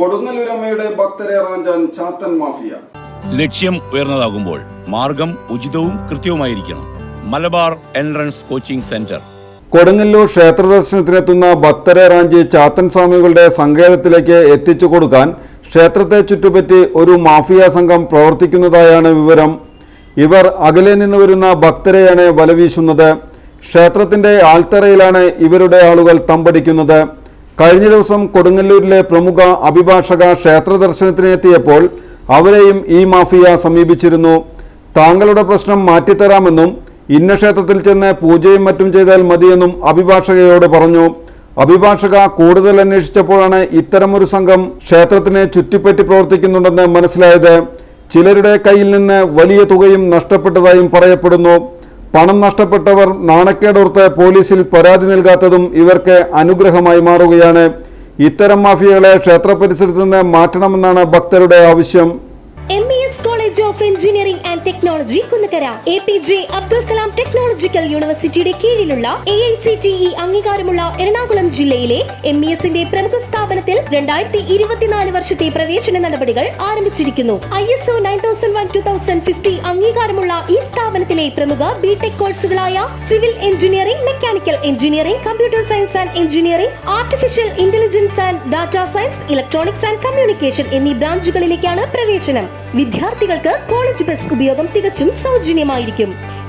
കൊടുങ്ങല്ലൂരമ്മയുടെ ഭക്തരെ റാഞ്ചാൻ ചാത്തൻ മാഫിയ. ലക്ഷ്യം ഉയർന്നതാകുമ്പോൾ മാർഗം ഉചിതവും കൃത്യവുമായിരിക്കണം. Malabar entrance coaching centre. Kodungallur ക്ഷേത്ര ദർശനത്തിനെത്തുന്ന ഭക്തരെ റാഞ്ചി ചാത്തൻ സ്വാമികളുടെ സങ്കേതത്തിലേക്ക് എത്തിച്ചു കൊടുക്കാൻ ക്ഷേത്രത്തെ ചുറ്റുപറ്റി ഒരു മാഫിയ സംഘം പ്രവർത്തിക്കുന്നതായാണ് വിവരം. ഇവർ അകലെ നിന്ന് വരുന്ന ഭക്തരെയാണ് വലവീശുന്നത്. ക്ഷേത്രത്തിന്റെ ആൾത്തറയിലാണ് ഇവരുടെ ആളുകൾ തമ്പടിക്കുന്നത്. കഴിഞ്ഞ ദിവസം കൊടുങ്ങല്ലൂരിലെ പ്രമുഖ അഭിഭാഷക ക്ഷേത്ര ദർശനത്തിനെത്തിയപ്പോൾ അവരെയും ഈ മാഫിയ സമീപിച്ചിരുന്നു. താങ്കളുടെ പ്രശ്നം മാറ്റിത്തരാമെന്നും ഇന്ന ക്ഷേത്രത്തിൽ ചെന്ന് പൂജയും മറ്റും ചെയ്താൽ മതിയെന്നും അഭിഭാഷകയോട് പറഞ്ഞു. അഭിഭാഷക കൂടുതൽ അന്വേഷിച്ചപ്പോഴാണ് ഇത്തരമൊരു സംഘം ക്ഷേത്രത്തിനെ ചുറ്റിപ്പറ്റി പ്രവർത്തിക്കുന്നുണ്ടെന്ന് മനസ്സിലായത്. ചിലരുടെ കയ്യിൽ നിന്ന് വലിയ തുകയും നഷ്ടപ്പെട്ടതായും പറയപ്പെടുന്നു. പണം നഷ്ടപ്പെട്ടവർ നാണക്കേടോർത്ത് പോലീസിൽ പരാതി നൽകാത്തതും ഇവർക്ക് അനുഗ്രഹമായി മാറുകയാണ്. ഇത്തരം മാഫിയകളെ ക്ഷേത്ര പരിസരത്ത് നിന്ന് മാറ്റണമെന്നാണ് ഭക്തരുടെ ആവശ്യം. M E S college of engineering and technology Kunnakkara A P J Abdul Kalam technological യൂണിവേഴ്സിറ്റിയുടെ കീഴിലുള്ള A I C T E അംഗീകാരമുള്ള എറണാകുളം ജില്ലയിലെ എം ഇ എസിന്റെ പ്രമുഖ സ്ഥാപനത്തിൽ രണ്ടായിരത്തി ഇരുപത്തിനാല് വർഷത്തെ പ്രവേശന നടപടികൾ ആരംഭിച്ചിരിക്കുന്നു. I S O nine thousand one two thousand fifty അംഗീകാരമുള്ള ഈ സ്ഥാപനത്തിലെ പ്രമുഖ BTech കോഴ്സുകളായ civil engineering mechanical engineering computer science and engineering artificial intelligence and data science electronics and communication എന്നീ ബ്രാഞ്ചുകളിലേക്കാണ് പ്രവേശനം. വിദ്യാർത്ഥികൾക്ക് കോളേജ് ബസ് ഉപയോഗം തികച്ചും സൗജന്യമായിരിക്കും.